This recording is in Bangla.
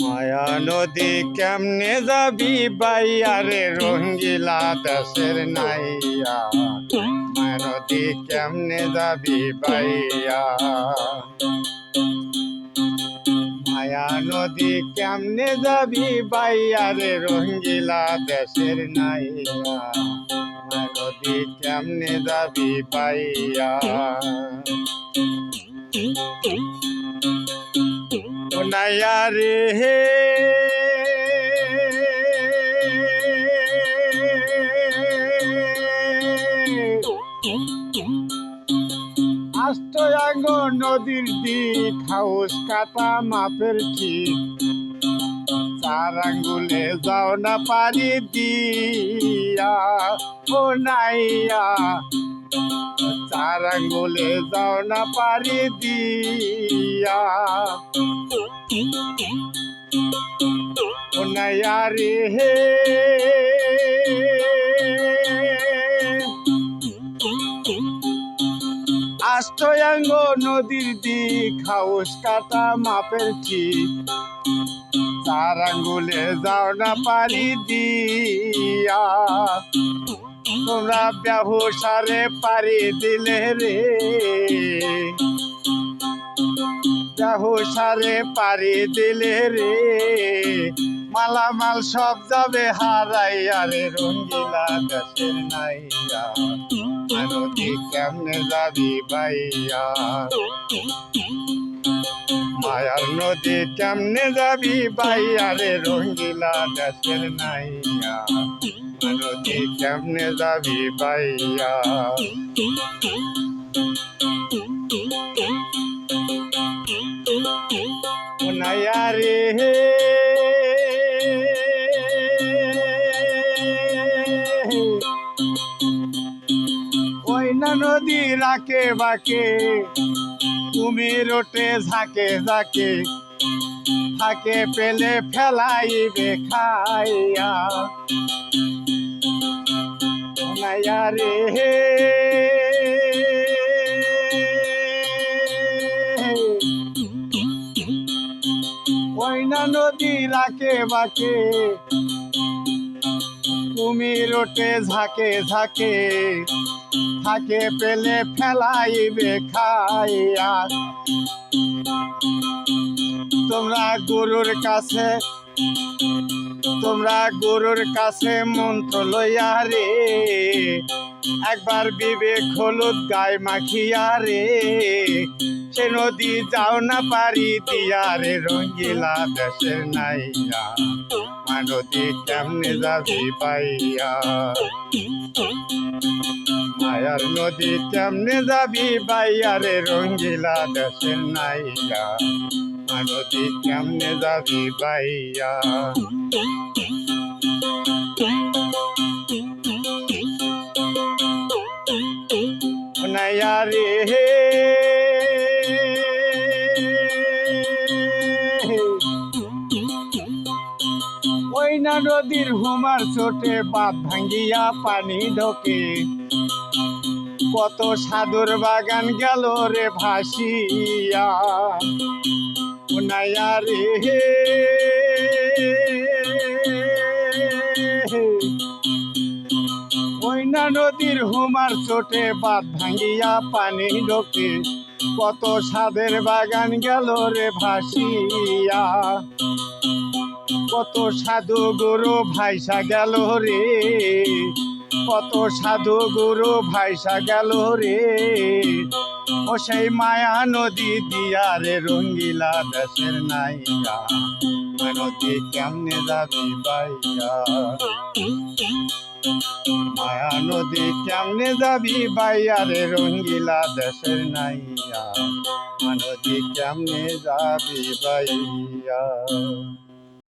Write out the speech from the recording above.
মায়া নদী কেমনে যাবি বাইয়ারে রঙ্গিলা দেশের নাইয়া। মায়া নদী কেমনে যাবি বাইয়া মায়া নদী কেমনে যাবি বাইয়ারে রঙ্গিলা দেশের নাইয়া নদী কেমনে যাবি বাইয়া? নাইয়া রে হে নদীর দিক, হাউস কাটা মাপের ঠিক। চার আঙ্গুলে যাও না পারি দিয়া, ও নাইয়া। চার আঙ্গুলে যাও না পারি দিয়া। ও নাইয়া রে হে। আষ্টয়াঙ্গ নদীর দিক, হাউস কাটা মাপের ঠিক চার আঙ্গুলে যাও না পারি দিয়া। তোমরা ব্যবসারে পারি দিলে রে। ব্যবসারে পারি দিলে রে। মালামাল সব যাবে হারাইয়া রে রঙ্গিলা দেশের নাইয়া। নদী কেমনে যাবি বাইয়া মায়ার নদী কেমনে যাবি বাইয়া রে রঙ্গিলা দেশের নাইয়া? নদী কেমনে যাবি বাইয়া নদী রাকে বাকে কুমির ওঠে ঝাঁকে ঝাঁকে, থাকে পেলে ফেলাইবে খাইয়া। নাইয়া রে ওই না নদী রাকে বাকে কুমির ওঠে ঝাঁকে ঝাঁকে থাকে পেলে ফেলাইবে খাইয়া। তোমরা গরুর কাছে, তোমরা গরুর কাছে মন্ত্র লইয়া রে। একবার বিবেক হলুদ গায়ে মাখিয়া রে। সে নদী যাও না পারি দিয়া রে, রঙ্গিলা দেশের নাইয়া। মা নদী কেমনে যাবি পাইয়া? মায়ার নদী কেমনে যাবি বাইয়া রে রঙ্গিলা দেশের নাইয়া মা নদী কেমনে যাবি বাইয়া ওই নদীর হুমার চোটে বাঁধ ভাঙ্গিয়া পানি ঢোকে। কত সাধুর বাগান গেল রে ভাসিয়া। ও নাইয়া রে। ওই নদীর হুমার চোটে বাঁধ ভাঙ্গিয়া পানি ঢোকে। কত সাদের বাগান গেল রে ভাসিয়া। কত সাধু গুরু ভাইসা গেল রে। কত সাধু গুরু ভাইসা গেল রে। ও সেই মায়া নদী দিয়া রে রঙ্গিলা দেশের নাইয়া নদী কেমনে যাবি বাইয়া মায়া নদী কেমনে যাবি বাইয়া রঙ্গিলা দেশের নাইয়া নদী কেমনে যাবি বাইয়া